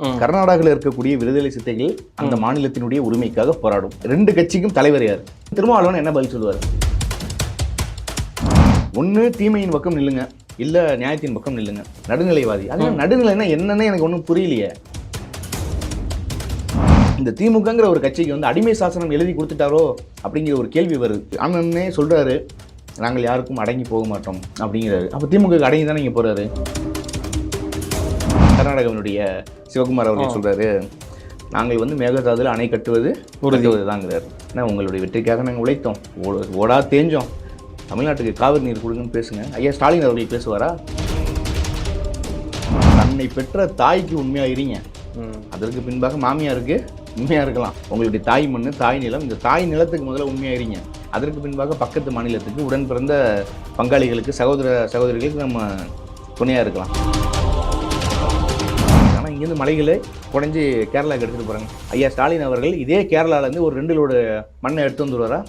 கர்நாடகாவில் இருக்கக்கூடிய விடுதலை சித்தைகள் அந்த மாநிலத்தினுடைய உரிமைக்காக போராடும். ரெண்டு கட்சிக்கும் தலைவர் யார்? திருமாவளவன் என்ன பதில் சொல்லுவார்? ஒன்று தீமையின் பக்கம் நில்லுங்க. இல்ல நியாயத்தின் பக்கம் நில்லுங்க. நடுநிலைவாதி. அது நடுநிலைன்னா என்னன்னு எனக்கு ஒன்றும் புரியலையே. இந்த திமுகங்கிற ஒரு கட்சிக்கு வந்து அடிமை சாசனம் எழுதி கொடுத்துட்டாரோ அப்படிங்கிற ஒரு கேள்வி வருது. அண்ணனே சொல்றாரு நாங்கள் யாருக்கும் அடங்கி போக மாட்டோம் அப்படிங்கிறாரு. அப்போ திமுக அடங்கி தானே இங்கே போறாரு? கர்நாடகாவினுடைய சிவகுமார் அவர்கள் சொல்றாரு நாங்கள் வந்து மேகதாதுல அணை கட்டுவது உறுதிவது தாங்கிறார் ஏன்னா உங்களுடைய வெற்றிக்காக நாங்கள் உழைத்தோம். ஓ- ஓடா தேஞ்சோம். தமிழ்நாட்டுக்கு காவிரி நீர் கொடுங்கன்னு பேசுங்க. ஐயா ஸ்டாலின் அவர்கள் பேசுவாரா? தன்னை பெற்ற தாய்க்கு உண்மையா இருங்க. அதற்கு பின்பாக மாமியாருக்கு உண்மையா இருக்கலாம். உங்களுடைய தாய் மண்ணு தாய் நிலம் இந்த தாய் நிலத்துக்கு முதல்ல உண்மையா இருங்க. அதற்கு பின்பாக பக்கத்து மாநிலத்துக்கு உடன் பிறந்த பங்காளிகளுக்கு சகோதர சகோதரிகளுக்கு நம்ம துணையா இருக்கலாம். இங்கேருந்து மலைகளை குறைஞ்சி கேரளாவுக்கு எடுத்துகிட்டு போகிறாங்க ஐயா ஸ்டாலின் அவர்கள் இதே கேரளாவிலேருந்து ஒரு ரெண்டு லோடு மண்ணை எடுத்து வந்துடுவாரா?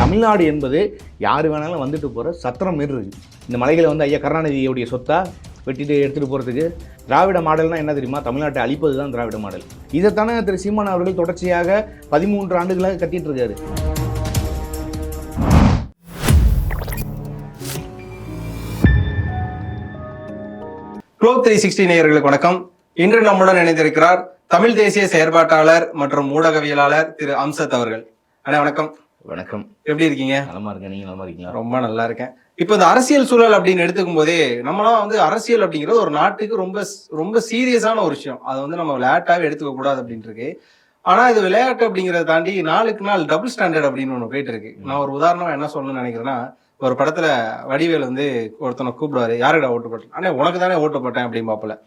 தமிழ்நாடு என்பது யார் வேணாலும் வந்துட்டு போகிற சத்திரம் மாரி இருக்குது இந்த மலைகளை வந்து ஐயா கருணாநிதியுடைய சொத்தா வெட்டிட்டு எடுத்துகிட்டு போகிறதுக்கு திராவிட மாடல்னால் என்ன தெரியுமா? தமிழ்நாட்டை அழிப்பது தான் திராவிட மாடல். இதைத்தானே திரு சீமான் அவர்கள் தொடர்ச்சியாக பதிமூன்று ஆண்டுகளாக கட்டிகிட்டு இருக்காரு. குளோப் த்ரீ சிக்ஸ்டி நேயர்களுக்கு வணக்கம். இன்று நம்முடன் இணைந்திருக்கிறார் தமிழ் தேசிய செயற்பாட்டாளர் மற்றும் ஊடகவியலாளர் திரு அம்சத் அவர்கள். அண்ணா வணக்கம். வணக்கம். எப்படி இருக்கீங்க? நலமா இருக்கேன். நீங்கள் நலமா இருக்கீங்களா? ரொம்ப நல்லா இருக்கேன். இப்போ இந்த அரசியல் சூழல் அப்படின்னு எடுத்துக்கும் போதே நம்மளாம் வந்து அரசியல் அப்படிங்கிறது ஒரு நாட்டுக்கு ரொம்ப ரொம்ப சீரியஸான ஒரு விஷயம். அதை வந்து நம்ம விளையாட்டாவே எடுத்துக்க கூடாது அப்படின்னு இருக்கு ஆனா இது விளையாட்டு அப்படிங்கறத தாண்டி நாளுக்கு நாள் டபுள் ஸ்டாண்டர்ட் அப்படின்னு ஒண்ணு போயிட்டு இருக்கு. நான் ஒரு உதாரணமா என்ன சொல்லணும்னு நினைக்கிறேன்னா ஒரு படத்துல வடிவேல் வந்து ஒருத்தனை கூப்பிடுவாரு. யாருடா ஓட்டு போட்டேன் அண்ணே உனக்கு தானே ஓட்டு போட்டேன் அப்படின்னு பாப்பல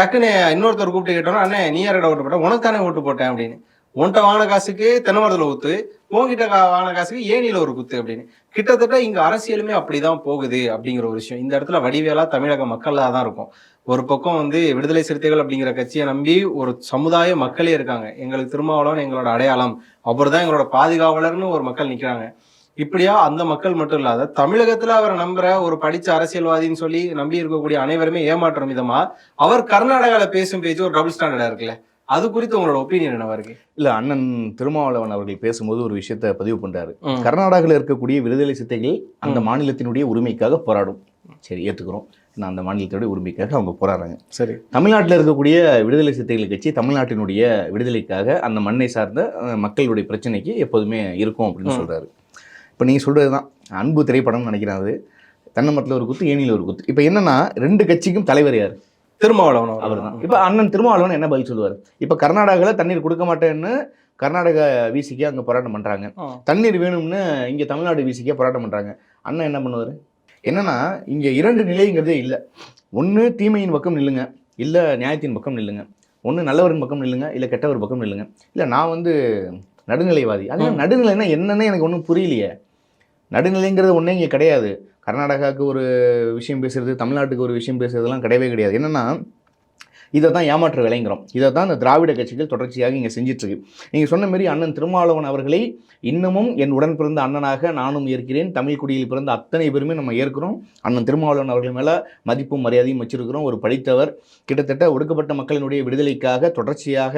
டக்குன்னு இன்னொருத்தர் கூப்பிட்டு கேட்டோம்னா அண்ணே நீ யாருடா ஓட்டு போட்ட? உனக்கு தானே ஓட்டு போட்டேன் அப்படின்னு. உன்கிட்ட வாங்கின காசுக்கு தென்னமரத்துல ஊத்து உங்ககிட்ட கா- வாங்கின காசுக்கு ஏனியில ஒரு குத்து அப்படின்னு. கிட்டத்தட்ட இங்க அரசியலுமே அப்படிதான் போகுது அப்படிங்கிற ஒரு விஷயம். இந்த இடத்துல வடிவேலா தமிழக மக்களா தான் இருக்கும். ஒரு பக்கம் வந்து விடுதலை சிறுத்தைகள் அப்படிங்கிற கட்சியை நம்பி ஒரு சமுதாய மக்களே இருக்காங்க. எங்களுக்கு திருமாவளவன் எங்களோட அடையாளம். அவர் தான் எங்களோட பாதுகாவலர்னு ஒரு மக்கள் நிக்கிறாங்க. இப்படியா? அந்த மக்கள் மட்டும் இல்லாத தமிழகத்துல அவரை நம்புற ஒரு படிச்ச அரசியல்வாதின்னு சொல்லி நம்பி இருக்கக்கூடிய அனைவருமே ஏமாற்றம் விதமா அவர் கர்நாடகால பேசும் பேச்சு ஒரு டபுள் ஸ்டாண்டர்டா இருக்குல்ல? அது குறித்து உங்களோட ஒப்பீனியன் என்னவா இருக்கு? இல்ல அண்ணன் திருமாவளவன் அவர்கள் பேசும்போது ஒரு விஷயத்தை பதிவு பண்றாரு. கர்நாடகாவில் இருக்கக்கூடிய விடுதலை சித்தைகள் அந்த மாநிலத்தினுடைய உரிமைக்காக போராடும். சரி ஏத்துக்கிறோம். நான் அந்த மாநிலத்தினுடைய உரிமைக்காக அவங்க போராடுறாங்க. சரி. தமிழ்நாட்டில் இருக்கக்கூடிய விடுதலை சிறுத்தைகள் கட்சி தமிழ்நாட்டினுடைய விடுதலைக்காக அந்த மண்ணை சார்ந்த மக்களுடைய பிரச்சனைக்கு எப்போதுமே இருக்கும் அப்படின்னு ம். இப்போ நீங்கள் சொல்றது தான். அன்பு திரைப்படம்னு நினைக்கிறேன் அது. தென்னமரத்தில் ஒரு குத்து ஏனியில் ஒரு குத்து. இப்போ என்னன்னா ரெண்டு கட்சிக்கும் தலைவர் யார்? திருமாவளவன் அவர் தான் இப்போ அண்ணன் திருமாவளவன் என்ன பதில் சொல்லுவார்? இப்போ கர்நாடகாவில் தண்ணீர் கொடுக்க மாட்டேன்னு கர்நாடகா விசிக்கு அங்கே போராட்டம் பண்ணுறாங்க தண்ணீர் வேணும்னு இங்கே தமிழ்நாடு விசிக்கே போராட்டம் பண்ணுறாங்க அண்ணன் என்ன பண்ணுவார்? என்னன்னா இங்கே இரண்டு நிலைங்கிறதே இல்லை. ஒன்று தீமையின் பக்கம் நில்லுங்க. இல்லை நியாயத்தின் பக்கம் நில்லுங்க. ஒன்று நல்லவரின் பக்கம் நில்லுங்க. இல்லை கெட்டவர் பக்கம் நில்லுங்க. இல்லை நான் வந்து நடுநிலைவாதி. அது ம். நடுநிலைன்னா என்னன்னு எனக்கு ஒன்றும் புரியலையே. நடுநிலைங்கிறது ஒன்றே இங்கே கிடையாது. கர்நாடகாவுக்கு ஒரு விஷயம் பேசுகிறது தமிழ்நாட்டுக்கு ஒரு விஷயம் பேசுறதுலாம் கிடையவே கிடையாது. என்னன்னா இதை தான் ஏமாற்று விளைங்கிறோம். இதை தான் இந்த திராவிட கட்சிகள் தொடர்ச்சியாக இங்கே செஞ்சிட்ருக்கு. நீங்கள் சொன்ன மாரி அண்ணன் திருமாவளவன் அவர்களை இன்னமும் என் உடன் பிறந்த அண்ணனாக நானும் ஏற்கிறேன். தமிழ் குடியில் பிறந்த அத்தனை பேருமே நம்ம ஏற்கிறோம். அண்ணன் திருமாவளவன் அவர்கள் மேலே மதிப்பும் மரியாதையும் வச்சிருக்கிறோம். ஒரு படித்தவர். கிட்டத்தட்ட ஒடுக்கப்பட்ட மக்களினுடைய விடுதலைக்காக தொடர்ச்சியாக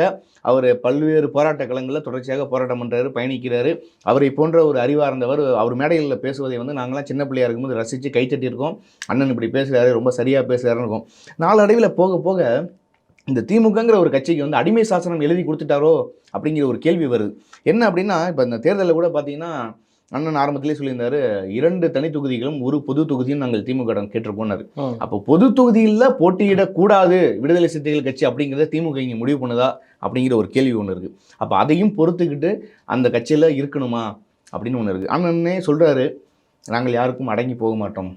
அவர் பல்வேறு போராட்ட களங்களில் தொடர்ச்சியாக போராட்டம் பண்ணுறாரு பயணிக்கிறார். அவரை போன்ற ஒரு அறிவார்ந்தவர் அவர் மேடைகளில் பேசுவதை வந்து நாங்களாம் சின்ன பிள்ளையாக இருக்கும்போது ரசித்து கைத்தட்டியிருக்கோம் அண்ணன் இப்படி பேசுகிறாரு ரொம்ப சரியாக பேசுகிறாருன்னு இருக்கும். நாளடைவில் போக போக இந்த திமுகங்கிற ஒரு கட்சிக்கு வந்து அடிமை சாசனம் எழுதி கொடுத்துட்டாரோ அப்படிங்கிற ஒரு கேள்வி வருது. என்ன அப்படின்னா இப்போ இந்த தேர்தலில் கூட பார்த்தீங்கன்னா அண்ணன் ஆரம்பத்திலே சொல்லியிருந்தாரு இரண்டு தனி தொகுதிகளும் ஒரு பொது தொகுதியும் நாங்கள் திமுக இடம் கேட்டிருப்போம்னாரு அப்போ பொது தொகுதியில் போட்டியிடக்கூடாது விடுதலை சிறுத்தைகள் கட்சி அப்படிங்கிறத திமுக இங்கே முடிவு பண்ணுதா அப்படிங்கிற ஒரு கேள்வி ஒன்று இருக்குது அப்போ அதையும் பொறுத்துக்கிட்டு அந்த கட்சியில் இருக்கணுமா அப்படின்னு ஒன்று இருக்குது அண்ணனே சொல்கிறாரு நாங்கள் யாருக்கும் அடங்கி போக மாட்டோம்.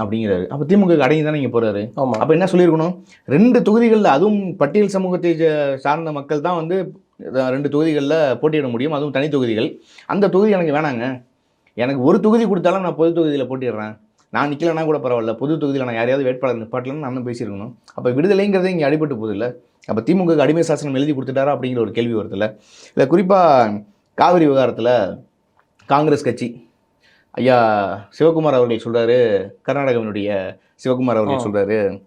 அப்படிங்கிறாரு. அப்போ திமுக அடங்கி தானே இங்கே போகிறாரு ஆமா. அப்போ என்ன சொல்லியிருக்கணும்? ரெண்டு தொகுதிகளில் அதுவும் பட்டியல் சமூகத்தை சார்ந்த மக்கள் தான் வந்து ரெண்டு தொகுதிகளில் போட்டியிட முடியும். அதுவும் தனி தொகுதிகள். அந்த தொகுதி எனக்கு வேணாங்க. எனக்கு ஒரு தொகுதி கொடுத்தாலும் நான் பொது தொகுதியில் போட்டிடுறேன் நான் நிற்கலன்னா கூட பரவாயில்ல. பொது தொகுதியில் நான் யாரையாவது வேட்பாளர் நிப்பாட்டலன்னு நான் பேசியிருக்கணும். அப்போ விடுதலைங்கிறதே இங்கே அடிபட்டு போகுதில்ல. அப்போ திமுக அடிமை சாசனம் எழுதி கொடுத்துட்டாரா அப்படிங்கிற ஒரு கேள்வி வருதுல்ல. இல்லை குறிப்பாக காவிரி விவகாரத்தில் காங்கிரஸ் கட்சி ஐயா சிவகுமார் அவர்கள் சொல்றாரு கர்நாடகாவினுடைய சிவகுமார் அவர்கள் ஆ. சொல்றாரு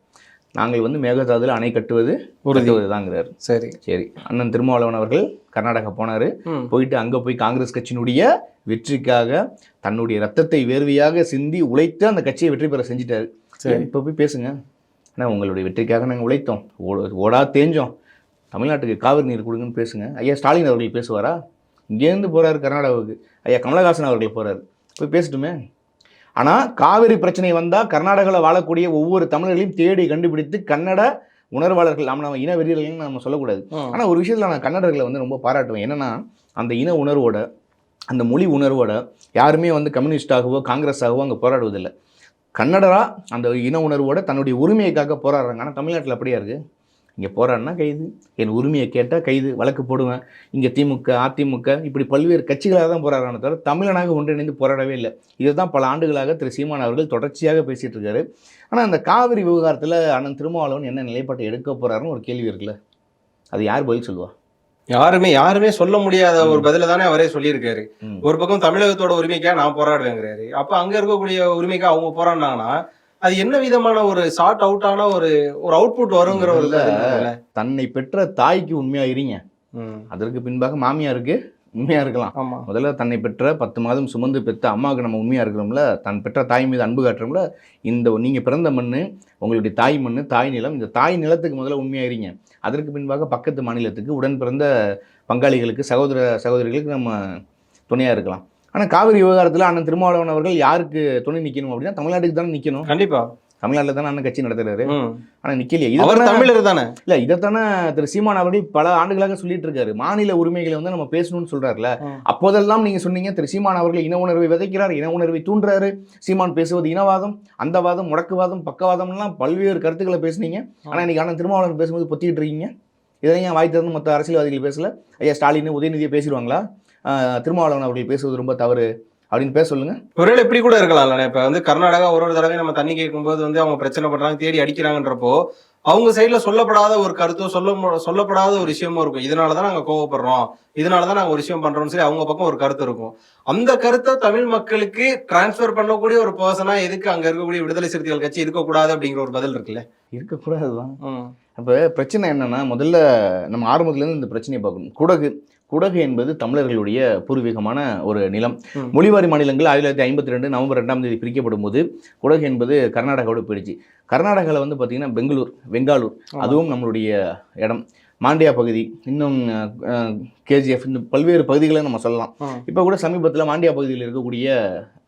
நாங்கள் வந்து மேகதாதுல அணை கட்டுவது உறுதி. தாங்கிறார் சரி. சரி. அண்ணன் திருமாவளவன் அவர்கள் கர்நாடகா போனாரு. போயிட்டு அங்க போய் காங்கிரஸ் கட்சியினுடைய வெற்றிக்காக தன்னுடைய ரத்தத்தை வேர்வையாக சிந்தி உழைத்து அந்த கட்சியை வெற்றி பெற செஞ்சிட்டாரு. சரி. இப்போ போய் பேசுங்க. அண்ணா உங்களுடைய வெற்றிக்காக நாங்கள் உழைத்தோம். ஓ- ஓடா தேஞ்சோம். தமிழ்நாட்டுக்கு காவிரி நீர் கொடுங்கன்னு பேசுங்க. ஐயா ஸ்டாலின் அவர்கள் பேசுவாரா? இங்கேருந்து போறாரு கர்நாடகாவுக்கு. ஐயா கமலஹாசன் அவர்கள் போறாரு. போய் பேசட்டுமே. ஆனால் காவிரி பிரச்சனை வந்தால் கர்நாடகாவில் வாழக்கூடிய ஒவ்வொரு தமிழர்களையும் தேடி கண்டுபிடித்து கன்னட உணர்வாளர்கள் நம்ம நம்ம இன வெறியர்கள்னு நம்ம சொல்லக்கூடாது. ஆனால் ஒரு விஷயத்தில் நான் கன்னடர்களை வந்து ரொம்ப பாராட்டுவேன். என்னன்னா அந்த இன உணர்வோட அந்த மொழி உணர்வோட யாருமே வந்து கம்யூனிஸ்டாகவோ காங்கிரஸாகவோ அங்கே போராடுவதில்லை. கன்னடரா அந்த இன உணர்வோட தன்னுடைய உரிமைக்காக போராடுறாங்க. ஆனால் தமிழ்நாட்டில் அப்படியா இருக்கு? இங்கே போராடினா கைது. என் உரிமையை கேட்டால் கைது வழக்கு போடுவேன். இங்கே திமுக அதிமுக இப்படி பல்வேறு கட்சிகளாக தான் போராடுறானே தவிர தமிழனாக ஒன்றிணைந்து போராடவே இல்லை. இதுதான் பல ஆண்டுகளாக திரு. சீமான் அவர்கள் தொடர்ச்சியாக பேசிட்டு இருக்காரு. ஆனால் அந்த காவிரி விவகாரத்தில் அண்ணன் திருமாவளவன் என்ன நிலைப்பாட்டை எடுக்க போறாருன்னு ஒரு கேள்வி இருக்குல்ல? அது யார் பதில் சொல்லுவா? யாருமே யாருமே சொல்ல முடியாத ஒரு பதில தானே அவரே சொல்லியிருக்காரு. ஒரு பக்கம் தமிழகத்தோட உரிமைக்காக நான் போராடுவேங்கிறாரு. அப்ப அங்க இருக்கக்கூடிய உரிமைக்காக அவங்க போராடினாங்கன்னா அது என்ன விதமான ஒரு ஷார்ட் அவுட்டான ஒரு ஒரு அவுட்புட் வருங்கிற ஒரு? தன்னை பெற்ற தாய்க்கு உண்மையா இருங்க. அதற்கு பின்பாக மாமியாருக்கு உண்மையா இருக்கலாம். முதல்ல தன்னை பெற்ற பத்து மாதம் சுமந்து பெற்ற அம்மாவுக்கு நம்ம உண்மையா இருக்கிறோம்ல தன் பெற்ற தாய் மீது அன்பு காட்டுறோம்ல இந்த நீங்க பிறந்த மண்ணு உங்களுடைய தாய் மண்ணு தாய் நிலம் இந்த தாய் நிலத்துக்கு முதல்ல உண்மையா இருங்க. அதற்கு பின்பாக பக்கத்து மாநிலத்துக்கு உடன் பிறந்த பங்காளிகளுக்கு சகோதர சகோதரிகளுக்கு நம்ம துணையா இருக்கலாம். ஆனா காவிரி விவகாரத்துல அண்ணன் திருமாவளவன் அவர்கள் யாருக்கு துணை நிக்கணும் அப்படின்னா தமிழ்நாட்டுக்கு தானே நிக்கணும். கண்டிப்பா. தமிழ்நாட்டில் தானே அண்ணன் கட்சி நடத்துறாரு. ம். ஆனா நிக்கலையே. இது தமிழர் தானே? இல்ல இதைத்தானே திரு சீமான் அவர்கள் பல ஆண்டுகளாக சொல்லிட்டு இருக்காரு. மாநில உரிமைகளை வந்து நம்ம பேசணும்னு சொல்றாருல. அப்போதெல்லாம் நீங்க சொன்னீங்க திரு சீமான் அவர்கள் இன உணர்வை விதைக்கிறார் இன உணர்வை தூண்டுறாரு. சீமான் பேசுவது இனவாதம் அந்த வாதம் முடக்குவாதம் பக்கவாதம்லாம் பல்வேறு கருத்துக்களை பேசுனீங்க. ஆனா இன்னைக்கு அண்ணன் திருமாவளவன் பேசும்போது பொத்திக்கிட்டு இருக்கீங்க. இதெல்லாம் ஏன் வாய் திறந்து மற்ற அரசியல்வாதிகள் பேசல? ஐயா ஸ்டாலின் உதயநிதியை பேசிடுவாங்களா? திருமாவளவன் அவர்கள் பேசுவது ரொம்ப தவறு அப்படின்னு பேச சொல்லுங்க. ஒருவேளை இப்படி கூட இருக்கலாம்ல இப்ப வந்து கர்நாடகா ஒரு ஒரு தடவை நம்ம தண்ணி கேட்கும்போது வந்து அவங்க பிரச்சனை பண்றாங்க தேடி அடிக்கிறாங்கன்றப்போ அவங்க சைடுல சொல்லப்படாத ஒரு கருத்தோ சொல்ல சொல்லப்படாத ஒரு விஷயமும் இருக்கும். இதனாலதான் நாங்க கோவப்படுறோம். இதனாலதான் நாங்க ஒரு விஷயம் பண்றோம்னு சொல்லி அவங்க பக்கம் ஒரு கருத்து இருக்கும். அந்த கருத்தை தமிழ் மக்களுக்கு டிரான்ஸ்ஃபர் பண்ணக்கூடிய ஒரு பர்சனா எதுக்கு அங்க இருக்கக்கூடிய விடுதலை சிறுத்தைகள் கட்சி இருக்கக்கூடாது அப்படிங்கிற ஒரு பதில் இருக்குல்ல? இருக்கக்கூடாதுதான். ம். அப்போ பிரச்சனை என்னன்னா முதல்ல நம்ம ஆரம்பத்துலேருந்து இந்த பிரச்சனையை பார்க்கணும். குடகு குடகு என்பது தமிழர்களுடைய பூர்வீகமான ஒரு நிலம். மொழிவாரி மாநிலங்கள் ஆயிரத்தி தொள்ளாயிரத்தி ஐம்பத்தி ரெண்டு நவம்பர் ரெண்டாம் தேதி பிரிக்கப்படும் போது குடகு என்பது கர்நாடகாவோட போயிடுச்சு. கர்நாடகாவில் வந்து பார்த்தீங்கன்னா பெங்களூர் வெங்காலூர் அதுவும் நம்மளுடைய இடம். மாண்டியா பகுதி இன்னும் கேஜிஎஃப் இந்த பல்வேறு பகுதிகளை நம்ம சொல்லலாம். இப்போ கூட சமீபத்தில் மாண்டியா பகுதியில் இருக்கக்கூடிய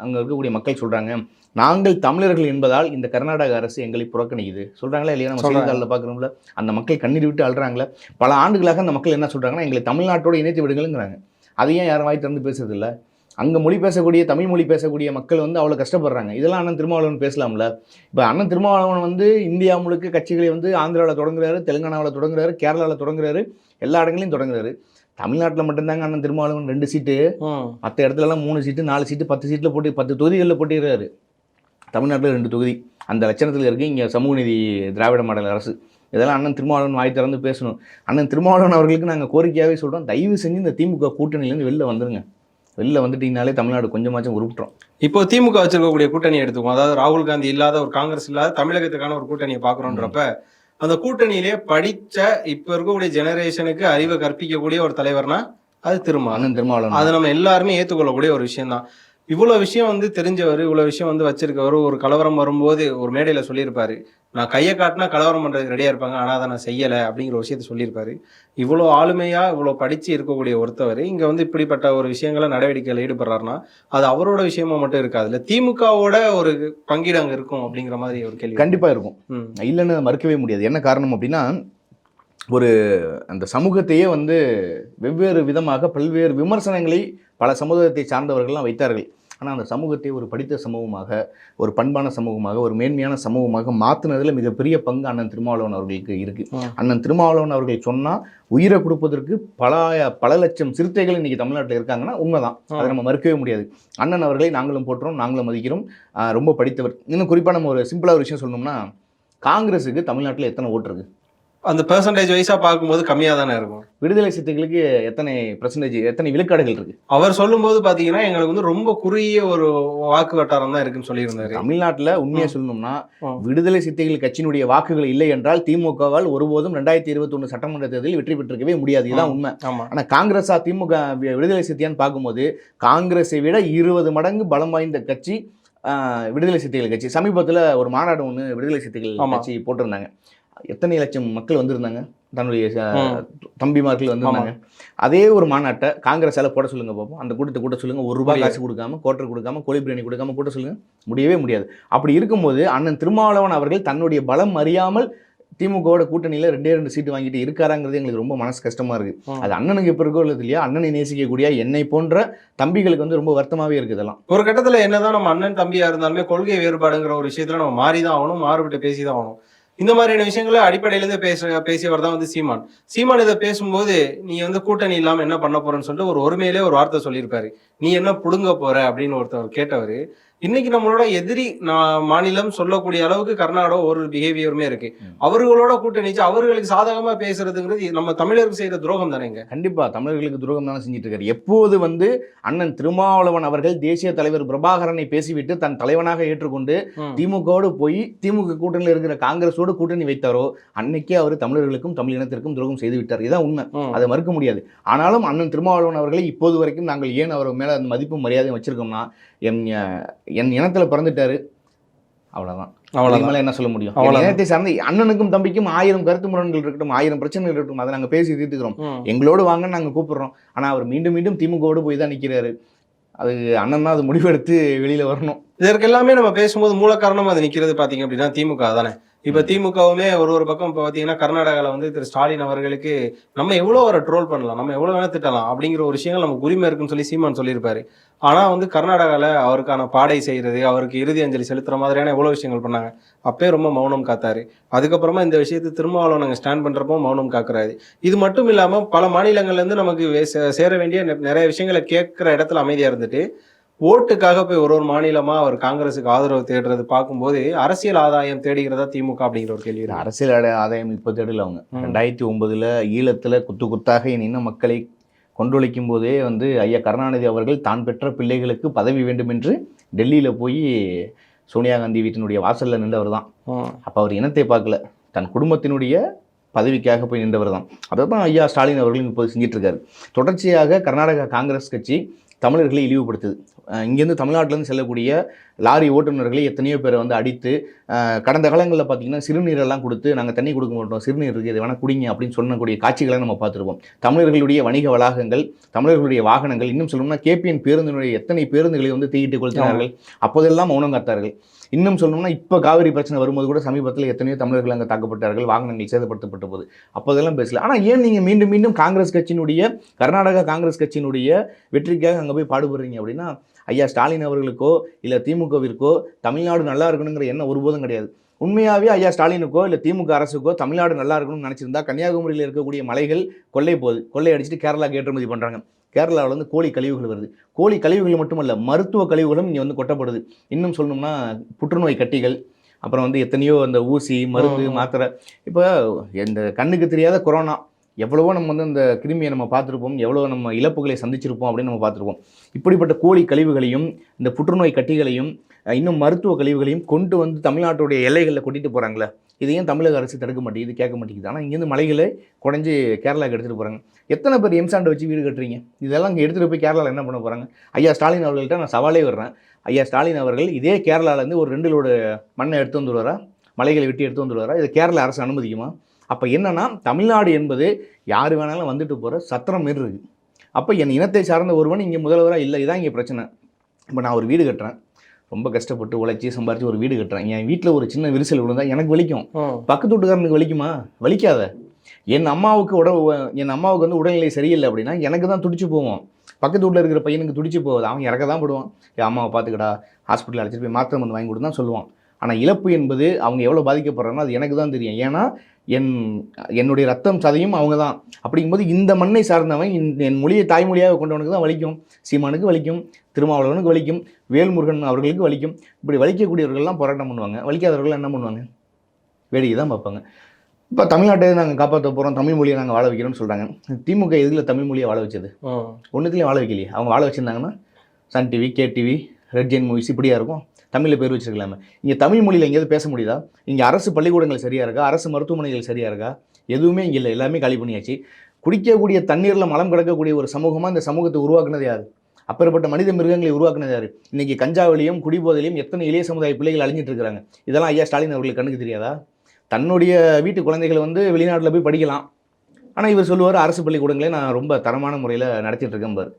அங்கே இருக்கக்கூடிய மக்கள் சொல்கிறாங்க நாங்கள் தமிழர்கள் என்பதால் இந்த கர்நாடக அரசு எங்களை புறக்கணிக்குது. சொல்கிறாங்களா இல்லையா? நம்ம. செய்தித்தாளில் பார்க்குறோம்ல அந்த மக்கள் கண்ணீர் விட்டு அழுறாங்களே. பல ஆண்டுகளாக அந்த மக்கள் என்ன சொல்கிறாங்கன்னா எங்களை தமிழ்நாட்டோடு இணைத்து விடுங்கள்ங்கிறாங்க. அதையும் யாரும் வாய் திறந்து பேசுறதில்ல. அங்கே மொழி பேசக்கூடிய தமிழ் மொழி பேசக்கூடிய மக்கள் வந்து அவ்வளோ கஷ்டப்படுறாங்க. இதெல்லாம் அண்ணன் திருமாவளவன் பேசலாம்ல. இப்போ அண்ணன் திருமாவளவன் வந்து இந்தியா முழுக்க கட்சிகளை வந்து ஆந்திராவில் தொடங்குறாரு தெலுங்கானாவில் தொடங்குறாரு கேரளாவில் தொடங்குறாரு எல்லா இடங்களையும் தொடங்குறாரு. தமிழ்நாட்டில் மட்டும்தாங்க அண்ணன் திருமாவளவன் ரெண்டு சீட்டு. மற்ற இடத்துலலாம் மூணு சீட்டு நாலு சீட்டு பத்து சீட்டில் போட்டு பத்து தொகுதிகளில் போட்டிடுறாரு தமிழ்நாட்டில் ரெண்டு தொகுதி. அந்த லட்சணத்தில் இருக்குது இங்கே சமூக நீதி திராவிட மாடல் அரசு. இதெல்லாம் அண்ணன் திருமாவளவன் வாய் திறந்து பேசணும். அண்ணன் திருமாவளவன் அவர்களுக்கு நாங்கள் கோரிக்கையாகவே சொல்கிறோம் தயவு செஞ்சு இந்த திமுக கூட்டணியிலேருந்து வெளில வந்துருங்க. வெளில வந்துட்டீங்கனாலே தமிழ்நாடு கொஞ்சமாச்சும் உருப்பிட்டோம் இப்போ திமுக வச்சிருக்கக்கூடிய கூட்டணி எடுத்துக்குவோம். அதாவது ராகுல் காந்தி இல்லாத ஒரு காங்கிரஸ் இல்லாத தமிழகத்துக்கான ஒரு கூட்டணியை பாக்குறோன்றப்ப அந்த கூட்டணியிலேயே படிச்ச இப்ப இருக்கக்கூடிய ஜெனரேஷனுக்கு அறிவை கற்பிக்கக்கூடிய ஒரு தலைவர்னா அது திருமா அண்ணன் திருமாவளவன். அது நம்ம எல்லாருமே ஏத்துக்கொள்ளக்கூடிய ஒரு விஷயம் தான் இவ்வளவு விஷயம் வந்து தெரிஞ்சவர் இவ்வளவு விஷயம் வந்து வச்சிருக்கவர் ஒரு கலவரம் வரும்போது ஒரு மேடையில சொல்லியிருப்பாரு. நான் கையை காட்டினா கலவரம் பண்றதுக்கு ரெடியா இருப்பாங்க ஆனா அதை நான் செய்யல அப்படிங்கிற விஷயத்த சொல்லியிருப்பாரு. இவ்வளவு ஆளுமையா இவ்வளவு படிச்சு இருக்கக்கூடிய ஒருத்தவர் இங்க வந்து இப்படிப்பட்ட ஒரு விஷயங்களை நடவடிக்கையில் ஈடுபடுறாருன்னா அது அவரோட விஷயமா மட்டும் இருக்காது. இல்ல திமுகவோட ஒரு பங்கீடு அங்க இருக்கும் அப்படிங்கிற மாதிரி ஒரு கேள்வி. கண்டிப்பாக இருக்கும். இல்லைன்னு மறுக்கவே முடியாது. என்ன காரணம் அப்படின்னா ஒரு அந்த சமூகத்தையே வந்து வெவ்வேறு விதமாக பல்வேறு விமர்சனங்களை பல சமூகத்தை சார்ந்தவர்கள்லாம் வைத்தார்கள். ஆனால் அந்த சமூகத்தை ஒரு படித்த சமூகமாக ஒரு பண்பான சமூகமாக ஒரு மேன்மையான சமூகமாக மாற்றினதுல மிகப்பெரிய பங்கு அண்ணன் திருமாவளவன் அவர்களுக்கு இருக்கு. ம். அண்ணன் திருமாவளவன் அவர்கள் சொன்னால் உயிரை கொடுப்பதற்கு பல பல லட்சம் சிறுத்தைகள் இன்னைக்கு தமிழ்நாட்டில் இருக்காங்கன்னா உண்மைதான். அதை நம்ம மறுக்கவே முடியாது. அண்ணன் அவர்களை நாங்களும் போற்றுறோம் நாங்களும் மதிக்கிறோம். ரொம்ப படித்தவர். இன்னும் குறிப்பாக நம்ம ஒரு சிம்பிளாக ஒரு விஷயம் சொல்லணும்னா காங்கிரஸுக்கு தமிழ்நாட்டில் எத்தனை ஓட்டு இருக்கு? அந்த பெர்சன்டேஜ் வைஸா பார்க்கும்போது கம்மியா தானே இருக்கும். விடுதலை சிறுத்தைகளுக்கு எத்தனை பர்சன்டேஜ் எத்தனை விழுக்காடுகள் இருக்கு? அவர் சொல்லும்போது பாத்தீங்கன்னா எங்களுக்கு வந்து ரொம்ப குறுகிய ஒரு வாக்கு வட்டாரம் தான் இருக்குன்னு சொல்லியிருந்தாரு. தமிழ்நாட்டுல உண்மையை சொல்லணும்னா. விடுதலை சிறுத்தைகள் கட்சியினுடைய வாக்குகள் இல்லை என்றால் திமுகவால் ஒருபோதும் ரெண்டாயிரத்தி இருபத்தி ஒன்று சட்டமன்ற தேர்தலில் வெற்றி பெற்றிருக்கவே முடியாது. இதுதான் உண்மை. ஆமா. ஆனா காங்கிரஸா திமுக விடுதலை சிறுத்தையான்னு பார்க்கும்போது காங்கிரஸை விட இருபது மடங்கு பலம் வாய்ந்த கட்சி விடுதலை சிறுத்தைகள் கட்சி. சமீபத்துல ஒரு மாநாடு ஒன்று விடுதலை சிறுத்தைகள் ஆமா. கட்சி போட்டிருந்தாங்க. எத்தனை லட்சம் மக்கள் வந்திருந்தாங்க? தன்னுடைய. தம்பிமார்கள் வந்திருந்தாங்க. அதே ஒரு மாநாட்டை காங்கிரஸால போட சொல்லுங்க பார்ப்போம் அந்த கூட்டத்தை கூட்ட சொல்லுங்க. ஒரு ரூபாய். காசு கொடுக்காம கோட்டர் கொடுக்காம கோழி பிரியாணி கொடுக்காம கூட்ட சொல்லுங்க. முடியவே முடியாது. அப்படி இருக்கும்போது அண்ணன் திருமாவளவன் அவர்கள் தன்னுடைய பலம் அறியாமல் திமுகவோட கூட்டணியில ரெண்டே ரெண்டு சீட்டு வாங்கிட்டு இருக்காராங்கிறது எங்களுக்கு ரொம்ப மனசு கஷ்டமா இருக்கு. ம். அது அண்ணனுக்கு இப்போ இருக்கோ இல்லை இல்லையா அண்ணனை நேசிக்கக்கூடிய என்னை போன்ற தம்பிகளுக்கு வந்து ரொம்ப வருத்தமாவே இருக்குது இதெல்லாம். ஒரு கட்டத்துல என்னதான் நம்ம அண்ணன் தம்பியா இருந்தாலுமே கொள்கை வேறுபாடுங்கிற ஒரு விஷயத்துல நம்ம மாறிதான் ஆகணும் மாறுபட்டு பேசிதான் ஆகணும். இந்த மாதிரியான விஷயங்களை அடிப்படையில இருந்து பேச பேசியவர் தான் வந்து சீமான். சீமான் இதை பேசும்போது நீ வந்து கூட்டணி இல்லாம என்ன பண்ண போறேன்னு சொல்லிட்டு ஒரு ஒருமையிலே ஒரு வார்த்தை சொல்லியிருப்பாரு. நீ என்ன புடுங்க போற அப்படின்னு ஒருத்தவர் கேட்டவர் இன்னைக்கு நம்மளோட எதிரி மாநிலம் சொல்லக்கூடிய அளவுக்கு கர்நாடகா ஒரு பிஹேவியருமே இருக்கு. அவர்களோட கூட்டணி வச்சு அவர்களுக்கு சாதகமா பேசுறதுங்கிறது நம்ம தமிழருக்கு செய்யற துரோகம் தானேங்க கண்டிப்பா தமிழர்களுக்கு துரோகம் தானே செஞ்சுட்டு இருக்காரு எப்போது வந்து அண்ணன் திருமாவளவன் அவர்கள் தேசிய தலைவர் பிரபாகரனை பேசிவிட்டு தன் தலைவனாக ஏற்றுக்கொண்டு. திமுகவோடு போய் திமுக கூட்டணியில் இருக்கிற காங்கிரஸோடு கூட்டணி வைத்தாரோ அன்னைக்கே அவர் தமிழர்களுக்கும் தமிழ் இனத்திற்கும் துரோகம் செய்து விட்டார் இதான் உண்மை. அதை மறுக்க முடியாது ஆனாலும் அண்ணன் திருமாவளவன் அவர்களை இப்போது வரைக்கும் நாங்கள் ஏன் அவர் மேலே அந்த மதிப்பு மரியாதையும் வச்சிருக்கோம்னா என் என் இனத்தில் பிறந்துட்டாரு. அவ்வளவுதான். மேல என்ன சொல்ல முடியும். இனத்தை சார்ந்து அண்ணனுக்கும் தம்பிக்கும் ஆயிரம் கருத்து முரண்கள் இருக்கட்டும் ஆயிரம் பிரச்சனைகள் இருக்கட்டும் அதை நாங்கள் பேசி தீர்த்துக்கிறோம். எங்களோடு வாங்கன்னு நாங்கள் கூப்பிடுறோம். ஆனால் அவர் மீண்டும் மீண்டும் திமுகவோடு போய் தான் நிற்கிறாரு அது அண்ணன் தான் அது முடிவெடுத்து வெளியில வரணும். இதற்கு எல்லாமே நம்ம பேசும்போது மூல காரணமா அது நிக்கிறது பாத்தீங்க அப்படின்னா திமுக தானே. இப்ப திமுகவுமே ஒரு ஒரு பக்கம் இப்ப பாத்தீங்கன்னா கர்நாடகால வந்து திரு ஸ்டாலின் அவர்களுக்கு நம்ம எவ்வளவு அவரை ட்ரோல் பண்ணலாம்? நம்ம எவ்வளவு வேணா திட்டலாம்? அப்படிங்கிற ஒரு விஷயங்கள் நமக்கு உரிமை இருக்குன்னு சொல்லி சீமான் சொல்லியிருப்பாரு. ஆனா வந்து கர்நாடகால அவருக்கான பாடை செய்யறது அவருக்கு இறுதி அஞ்சலி செலுத்துற மாதிரியான எவ்வளவு விஷயங்கள் பண்ணாங்க. அப்பே ரொம்ப மௌனம் காத்தாரு. அதுக்கப்புறமா இந்த விஷயத்தை திருமாவளவன் நாங்க ஸ்டாண்ட் பண்றப்போ மௌனம் காக்குறாரு. இது மட்டும் இல்லாம பல மாநிலங்கள்ல இருந்து நமக்கு சே- சேர வேண்டிய நெ- நிறைய விஷயங்களை கேட்கிற இடத்துல அமைதியா இருந்துட்டு ஓட்டுக்காக போய் ஒரு ஒரு மாநிலமா அவர் காங்கிரஸுக்கு ஆதரவு தேடுறது பார்க்கும்போது அரசியல் ஆதாயம் தேடுகிறதா திமுக அப்படிங்கிற ஒரு கேள்வி. அரசியல் ஆதாயம் இப்போ தேடல அவங்க. ரெண்டாயிரத்தி ஒன்பதுல ஈழத்துல குத்து குத்தாக என் இன மக்களை கொண்டொழிக்கும் போதே வந்து ஐயா கருணாநிதி அவர்கள் தான் பெற்ற பிள்ளைகளுக்கு பதவி வேண்டும் என்று டெல்லியில போய் சோனியா காந்தி வீட்டினுடைய வாசல்ல நின்றவர் தான். அப்போ அவர் இனத்தை பார்க்கல தன் குடும்பத்தினுடைய பதவிக்காக போய் நின்றவர் தான் அதை தான் ஐயா ஸ்டாலின் அவர்களும் இப்போது செஞ்சிட்டு இருக்காரு தொடர்ச்சியாக கர்நாடகா காங்கிரஸ் கட்சி தமிழர்களை இழிவுபடுத்துது. இங்கேருந்து தமிழ்நாட்டிலேருந்து செல்லக்கூடிய லாரி ஓட்டுநர்களை எத்தனையோ பேரை வந்து அடித்து கடந்த காலங்களில் பார்த்தீங்கன்னா சிறுநீரெல்லாம் கொடுத்து நாங்கள் தண்ணி கொடுக்க மாட்டோம். சிறுநீர் இருக்குது இதை வேணால் குடிங்க அப்படின்னு சொல்லக்கூடிய காட்சிகளை நம்ம பார்த்துருப்போம். தமிழர்களுடைய வணிக வளாகங்கள் தமிழர்களுடைய வாகனங்கள் இன்னும் சொல்லணும்னா கேபிஎன் பேருந்தினுடைய எத்தனை பேருந்துகளை வந்து தீயிட்டு கொளுத்தினார்கள்? அப்போதெல்லாம் மௌனம் காத்தார்கள். இன்னும் சொல்லணும்னா இப்போ காவிரி பிரச்சனை வரும்போது கூட சமீபத்தில் எத்தனையோ தமிழர்கள் அங்கே தாக்கப்பட்டார்கள் வாகனங்கள் சேதப்படுத்தப்பட்ட போது. அப்போதெல்லாம் பேசல. ஆனால் ஏன் நீங்கள் மீண்டும் மீண்டும் காங்கிரஸ் கட்சியினுடைய கர்நாடகா காங்கிரஸ் கட்சியினுடைய வெற்றிக்காக அங்கே போய் பாடுபடுறீங்க அப்படின்னா ஐயா ஸ்டாலின் அவர்களுக்கோ இல்லை திமுகவிற்கோ தமிழ்நாடு நல்லா இருக்கணுங்கிற எண்ணம் ஒருபோதும் கிடையாது. உண்மையாகவே ஐயா ஸ்டாலினுக்கோ இல்லை திமுக அரசுக்கோ தமிழ்நாடு நல்லா இருக்கணும்னு நினச்சிருந்தா கன்னியாகுமரியில் இருக்கக்கூடிய மலைகள் கொள்ளை போகுது கொள்ளை அடிச்சுட்டு கேரளாக்கு ஏற்றுமதி பண்ணுறாங்க கேரளாவில் வந்து கோழி கழிவுகள் வருது. கோழி கழிவுகள் மட்டுமல்ல மருத்துவ கழிவுகளும் இங்கே வந்து கொட்டப்படுது. இன்னும் சொல்லணும்னா புற்றுநோய் கட்டிகள் அப்புறம் வந்து எத்தனையோ அந்த ஊசி மருந்து. மாத்திரை. இப்போ இந்த கண்ணுக்கு தெரியாத கொரோனா. எவ்வளவோ நம்ம வந்து அந்த கிருமியை நம்ம பார்த்துருப்போம் எவ்வளோ நம்ம இழப்புகளை சந்திச்சிருப்போம் அப்படின்னு நம்ம பார்த்துருப்போம். இப்படிப்பட்ட கோழி கழிவுகளையும் இந்த புற்றுநோய் கட்டிகளையும் இன்னும் மருத்துவ கழிவுகளையும் கொண்டு வந்து தமிழ்நாட்டுடைய எல்லைகளில் கொட்டிட்டு போகிறாங்களே இதையும் தமிழக அரசு தடுக்க மாட்டேங்குது கேட்க மாட்டேங்குது. ஆனால் இங்கேருந்து மலைகளை குறைஞ்சி கேரளாவுக்கு எடுத்துகிட்டு போகிறாங்க எத்தனை பேர் எம்சாண்டை வச்சு வீடு கட்டுறீங்க? இதெல்லாம் இங்கே எடுத்துகிட்டு போய் கேரளாவில் என்ன பண்ண போகிறாங்க ஐயா ஸ்டாலின் அவர்கள்ட்ட நான் சவாலே வர்றேன் ஐயா ஸ்டாலின் அவர்கள் இதே கேரளாலேருந்து ஒரு ரெண்டு லோடு மண்ணை எடுத்து வந்துடுவாரா? மலைகளை விட்டு எடுத்து வந்துடுவாரா? இது கேரள அரசு அனுமதிக்குமா? அப்போ என்னன்னா தமிழ்நாடு என்பது யார் வேணாலும் வந்துட்டு போகிற சத்திரம் மாரி இருக்கு. அப்போ என் இனத்தை சார்ந்த ஒருவன் இங்கே முதல்வராக இல்லை இதான் இங்கே பிரச்சனை. இப்போ நான் ஒரு வீடு கட்டுறேன். ரொம்ப கஷ்டப்பட்டு உழைச்சி சம்பாரிச்சு ஒரு வீடு கட்டுறேன். என் வீட்டில் ஒரு சின்ன விரிசல் விழுந்தா எனக்கு வலிக்கும். பக்கத்து வீட்டுக்காரனுக்கு வலிக்குமா? வலிக்காத. என் அம்மாவுக்கு உட என் அம்மாவுக்கு வந்து உடல்நிலை சரியில்லை அப்படின்னா எனக்கு தான் துடிச்சு போவோம். பக்கத்து வீட்டில் இருக்கிற பையனுக்கு துடிச்சு போகுது. அவன் இறக்க தான் போடுவான். என் அம்மாவை பார்த்துக்கடா. ஹாஸ்பிட்டல் அழைச்சிட்டு போய் மாத்திரை மருந்து வாங்கி கொடுத்து தான் சொல்லுவான். ஆனால் இழப்பு என்பது அவங்க எவ்வளோ பாதிக்கப்படுறாங்கன்னா அது எனக்கு தான் தெரியும். ஏன்னா என் என்னுடைய ரத்தம் சதையும் அவங்க தான் அப்படிங்கும்போது இந்த மண்ணை சார்ந்தவன் என் மொழியை தாய்மொழியாக கொண்டவனுக்கு தான் வலிக்கும். சீமானுக்கு வலிக்கும் திருமாவளவனுக்கு வலிக்கும் வேல்முருகன் அவர்களுக்கு வலிக்கும். இப்படி வலிக்கக்கூடியவர்கள்லாம் போராட்டம் பண்ணுவாங்க. வலிக்காதவர்கள் என்ன பண்ணுவாங்க? வேடிக்கை தான் பார்ப்பாங்க. இப்போ தமிழ்நாட்டை நாங்கள் காப்பாற்ற போகிறோம் தமிழ் மொழியை நாங்கள் வாழ வைக்கிறோம்னு சொல்கிறாங்க திமுக எதில் தமிழ் மொழியை வாழ வச்சது. ஒன்றுத்துலேயும் வாழ வைக்கலையே. அவங்க வாழ வச்சிருந்தாங்கன்னா Sun TV K TV Red Giant Movies இப்படியா இருக்கும். தமிழில் பேர் வச்சுருக்கலாமே. இங்கே தமிழ் மொழியில் எங்கேயாவது பேச முடியுதா? இங்கே அரசு பள்ளிக்கூடங்கள் சரியாக இருக்கா? அரசு மருத்துவமனைகள் சரியாக இருக்கா? எதுவுமே இங்கே இல்லை. எல்லாமே காலி பண்ணியாச்சு. குடிக்கக்கூடிய தண்ணீரில் மலம் கிடக்கக்கூடிய ஒரு சமூகமாக இந்த சமூகத்தை உருவாக்குனது யார்? அப்பேற்பட்ட மனித மிருகங்களை உருவாக்குனது யார்? இன்னைக்கு கஞ்சாவிலையும் குடிபோதையிலையும் எத்தனை இளைய சமுதாய பிள்ளைகள் அழிஞ்சிட்டு இருக்காங்க இதெல்லாம் ஐயா ஸ்டாலின் அவர்களுக்கு கண்ணுக்கு தெரியாதா? தன்னுடைய வீட்டு குழந்தைகள் வந்து வெளிநாட்டில் போய் படிக்கலாம். ஆனால் இவர் சொல்லுவார் அரசு பள்ளிக்கூடங்களே நான் ரொம்ப தரமான முறையில் நடத்திட்டு இருக்கேன் பாரு.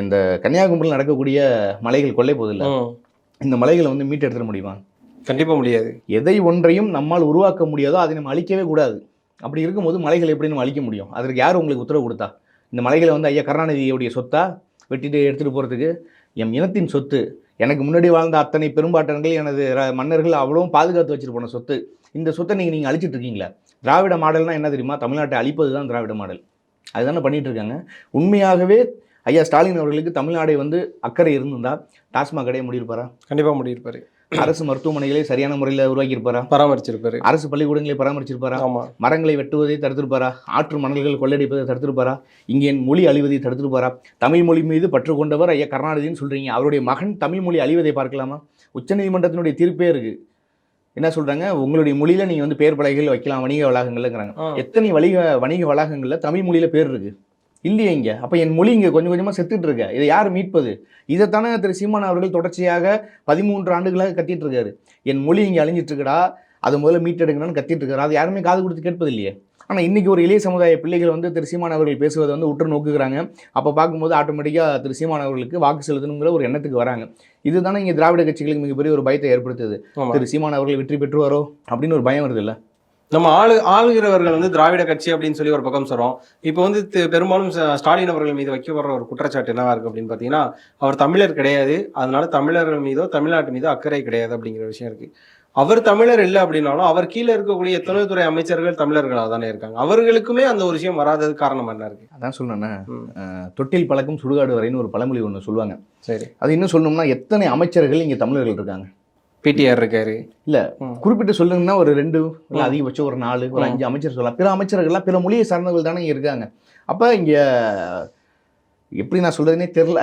இந்த கன்னியாகுமரியில் நடக்கக்கூடிய மலைகள் கொள்ளை போதில்லை. இந்த மலைகளை வந்து மீட்டெடுத்துட முடியுமா? கண்டிப்பா முடியாது. எதை ஒன்றையும் நம்மால் உருவாக்க முடியாதோ அதை நம்ம அழிக்கவே கூடாது. அப்படி இருக்கும்போது மலைகளை எப்படி நம்ம அழிக்க முடியும்? அதற்கு யார் உங்களுக்கு உத்தரவு கொடுத்தா? இந்த மலைகளை வந்து ஐயா கருணாநிதியுடைய சொத்தா? வெட்டிட்டு எடுத்துகிட்டு போகிறதுக்கு எம் இனத்தின் சொத்து. எனக்கு முன்னாடி வாழ்ந்த அத்தனை பெரும்பாட்டன்கள் எனது மன்னர்கள் அவ்வளவும் பாதுகாத்து வச்சுட்டு போன சொத்து. இந்த சொத்தை நீங்கள் நீங்கள் அழிச்சிட்டு இருக்கீங்களா? திராவிட மாடல்னா என்ன தெரியுமா? தமிழ்நாட்டை அழிப்பது தான் திராவிட மாடல். அதுதானே பண்ணிட்டு இருக்காங்க. உண்மையாகவே ஐயா ஸ்டாலின் அவர்களுக்கு தமிழ்நாடை வந்து அக்கறை இருந்திருந்தா டாஸ்மாக் கடையை முடியிருப்பாரா? கண்டிப்பா முடியிருப்பாரு. அரசு மருத்துவமனைகளை சரியான முறையில் உருவாக்கியிருப்பாரா? பராமரிச்சிருப்பாரு. அரசு பள்ளிக்கூடங்களை பராமரிச்சிருப்பாரா? மரங்களை வெட்டுவதை தடுத்திருப்பாரா? ஆற்று மணல்கள் கொள்ளடிப்பதை தடுத்திருப்பாரா? இங்கே மொழி அழிவதை தடுத்திருப்பாரா? தமிழ் மொழி மீது பற்று கொண்டவர் ஐயா கருணாநிதினு சொல்றீங்க. அவருடைய மகன் தமிழ் மொழி அழிவதை பார்க்கலாமா? உச்சநீதிமன்றத்தினுடைய தீர்ப்பே இருக்கு. என்ன சொல்றாங்க? உங்களுடைய மொழியில நீங்க வந்து பெயர் பலகைகள் வைக்கலாம் வணிக வளாகங்கள்ங்கிறாங்க. எத்தனை வணிக வணிக வளாகங்கள்ல தமிழ் மொழியில பேர் இருக்கு? இல்லையே இங்க. அப்ப என் மொழி இங்க கொஞ்சம் கொஞ்சமா செத்துட்டு இருக்க. இதை யார் மீட்பது? இதைத்தானே திரு சீமான் அவர்கள் தொடர்ச்சியாக பதிமூன்று ஆண்டுகளாக கத்திட்டு இருக்காரு. என் மொழி இங்க அழிஞ்சிட்டு இருக்குடா அது முதல்ல மீட்டெடுக்கணும்னு கத்திட்டு இருக்காரு. அது யாருமே காது கொடுத்து கேட்பது இல்லையே ஆனால் இன்னைக்கு ஒரு இளைய சமுதாய பிள்ளைகள் வந்து திரு சீமான் அவர்கள் பேசுவதை வந்து உற்று நோக்குகிறாங்க. அப்போ பார்க்கும்போது ஆட்டோமேட்டிக்காக திரு சீமான் அவர்களுக்கு வாக்கு செலுத்தணுங்கிற ஒரு எண்ணத்துக்கு வராங்க. இதுதானே இங்கே திராவிட கட்சிகளுக்கு மிகப்பெரிய ஒரு பயத்தை ஏற்படுத்துது. திரு சீமான் அவர்கள் வெற்றி பெற்றுவாரோ அப்படின்னு ஒரு பயம் வருது இல்ல? நம்ம ஆளு ஆளுகிறவர்கள் வந்து திராவிட கட்சி அப்படின்னு சொல்லி ஒரு பக்கம் சொல்றோம். இப்போ வந்து பெரும்பாலும் ஸ்டாலின் அவர்கள் மீது வைக்கப்படுற ஒரு குற்றச்சாட்டு என்னவா இருக்கு அப்படின்னு பாத்தீங்கன்னா அவர் தமிழர் கிடையாது. அதனால தமிழர்கள் மீதோ தமிழ்நாட்டு மீதோ அக்கறை கிடையாது அப்படிங்கிற விஷயம் இருக்கு. அவர் தமிழர் இல்லை அப்படின்னாலும் அவர் கீழே இருக்கக்கூடிய எத்தனை துறை அமைச்சர்கள் தமிழர்களாக தானே இருக்காங்க. அவர்களுக்குமே அந்த ஒரு விஷயம் வராதது காரணம் என்ன இருக்கு? அதான் சொல்லணும்னா. தொட்டில் பழக்கம் சுடுகாடு வரைன்னு ஒரு பழமொழி ஒன்று சொல்லுவாங்க. சரி. அது இன்னும் சொல்லணும்னா எத்தனை அமைச்சர்கள் இங்கே தமிழர்கள் இருக்காங்க? பிடிஆர் இருக்காரு. இல்ல. குறிப்பிட்டு சொல்லுங்கன்னா ஒரு ரெண்டு இல்லை. அதிகபட்சம் ஒரு நாலு ஒரு. அஞ்சு அமைச்சர் சொல்லலாம். பிற அமைச்சர்கள்லாம் பிற மொழியை சார்ந்தவர்கள் தானே இருக்காங்க. அப்ப இங்க எப்படி நான் சொல்றதுனே தெரியல.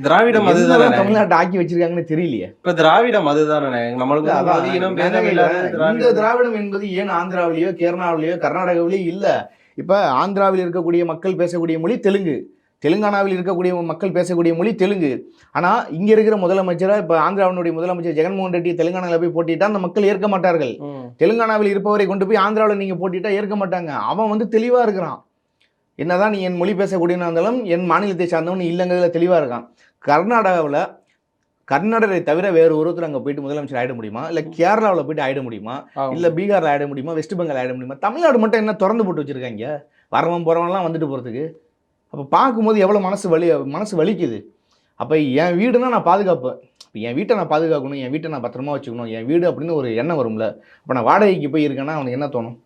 திராவிடம் அதுதானே? தமிழ்நாட்டை ஆக்கி வச்சிருக்காங்கன்னு தெரியலையே. இப்ப திராவிடம் அதுதானே? நம்மளுக்கு இந்த திராவிடம் என்பது ஏன் ஆந்திராவிலேயோ கேரளாவிலேயோ கர்நாடகாவிலேயோ இல்ல. இப்ப ஆந்திராவில் இருக்கக்கூடிய மக்கள் பேசக்கூடிய மொழி தெலுங்கு. தெலுங்கானாவில் இருக்கக்கூடிய மக்கள் பேசக்கூடிய மொழி தெலுங்கு. ஆனா இங்க இருக்கிற முதலமைச்சரா இப்ப ஆந்திராவினுடைய முதலமைச்சர் ஜெகன்மோகன் ரெட்டி தெலுங்கானாவில் போய் போட்டிட்டா அந்த மக்கள் ஏற்க மாட்டார்கள். தெலுங்கானாவில் இருப்பவரை கொண்டு போய் ஆந்திராவில் நீங்கள் போட்டிட்டா ஏற்க மாட்டாங்க. அவன் வந்து தெளிவாக இருக்கிறான். என்னதான் நீ என் மொழி பேசக்கூடியவனா இருந்தாலும் என் மாநிலத்தை சார்ந்தவன் இல்லைங்கிறதுல தெளிவாக இருக்கான். கர்நாடகாவில் கர்நாடகரை தவிர வேறு ஒருத்தர் அங்கே போயிட்டு முதலமைச்சர் ஆயிட முடியுமா? இல்லை கேரளாவில் போயிட்டு ஆயிட முடியுமா. இல்லை பீகாரில் ஆயிட முடியுமா? வெஸ்ட் பெங்கால் ஆயிட முடியுமா? தமிழ்நாடு மட்டும் என்ன திறந்து போட்டு வச்சிருக்காங்க? வரவன் போகிறவன்லாம் வந்துட்டு போகிறதுக்கு அப்போ பார்க்கும்போது எவ்வளோ மனசு வலி மனசு வலிக்குது. அப்போ என் வீடுனா நான் பாதுகாப்பேன். இப்போ என் வீட்டை நான் பாதுகாக்கணும் என் வீட்டை நான் பத்திரமா வச்சுக்கணும் என் வீடு அப்படின்னு ஒரு எண்ணம் வரும்ல. அப்போ நான் வாடகைக்கு போய் இருக்கேன்னா அவனுக்கு என்ன தோணும்?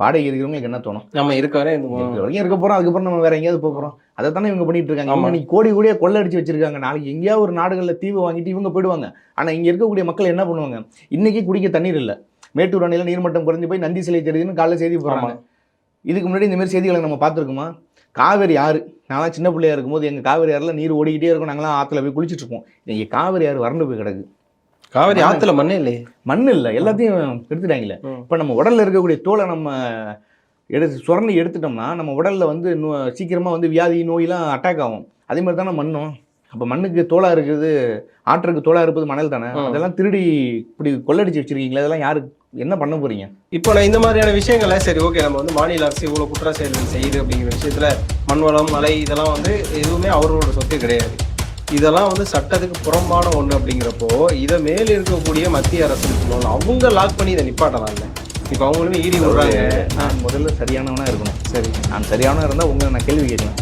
வாடகை இருக்கிறவங்களுக்கு என்ன தோணும்? நம்ம இருக்க வரை வரைக்கும் இருக்க போகிறோம் அதுக்கப்புறம் நம்ம வேற எங்கேயாவது போக போகிறோம் அதை தானே இவங்க பண்ணிட்டு இருக்காங்க. ஆமா. இவங்க இன்னைக்கு கோடி கோடியா கொள்ளடிச்சு வச்சிருக்காங்க. நாளைக்கு எங்கேயாவது ஒரு நாடுகளில் தீவு வாங்கிட்டு இவங்க போயிடுவாங்க. ஆனால் இங்கே இருக்கக்கூடிய மக்கள் என்ன பண்ணுவாங்க? இன்னைக்கு குடிக்க தண்ணீர் இல்லை. மேட்டூர் அணையில் நீர்மட்டம் குறைஞ்சு போய் நந்தி சிலை தெரியுதுன்னு காலைல செய்தி போடுறாங்க. ஆமா. இதுக்கு முன்னாடி இந்த மாதிரி செய்திகளை நம்ம பார்த்துருக்கோமா? காவேரி ஆறு. நான்லாம் சின்ன பிள்ளையா இருக்கும்போது எங்கள் காவேரி ஆறில் நீர் ஓடிக்கிட்டே இருக்கும். நாங்களாம் ஆற்றுல போய் குளிச்சுட்டு இருப்போம். இங்கே காவேரி ஆறு வறண்டு போய் கிடக்கு. காவிரி ஆத்துல மண்ணே இல்லையே? மண் இல்லை. எல்லாத்தையும் எடுத்துட்டாங்களே. இப்போ நம்ம உடல்ல இருக்கக்கூடிய தோலை நம்ம எடுத்து சுரண்டி எடுத்துட்டோம்னா நம்ம உடல்ல வந்து நோ- சீக்கிரமா வந்து வியாதி நோயெல்லாம் அட்டாக் ஆகும். அதே மாதிரி தானே மண்ணும். அப்போ மண்ணுக்கு தோலா இருக்குது ஆற்றுக்கு தோலா இருப்பது மணல் தானே. அதெல்லாம் திருடி இப்படி கொள்ளடிச்சு வச்சிருக்கீங்களா அதெல்லாம் யாரு என்ன பண்ண போறீங்க? இப்போ நான் இந்த மாதிரியான விஷயங்களை சரி ஓகே நம்ம வந்து மாநில அரசு இவ்வளவு குற்ற செயல்கள் செய்யுது அப்படிங்கிற விஷயத்துல மண்வளம் மலை இதெல்லாம் வந்து எதுவுமே அவர்களோட சொத்து கிடையாது. இதெல்லாம் வந்து சட்டத்துக்கு புறம்பான ஒண்ணு அப்படிங்கிறப்போ இதை மேல் இருக்கக்கூடிய மத்திய அரசு சொல்லணும் அவங்க லாக் பண்ணி இதை நிப்பாட்டலாம்ல. இப்போ அவங்களுமே ஈடி விடுறாங்க. நான் முதல்ல சரியானவனா இருக்கணும். சரி. நான் சரியானவனா இருந்தால் உங்களை நான் கேள்வி கேட்கலாம்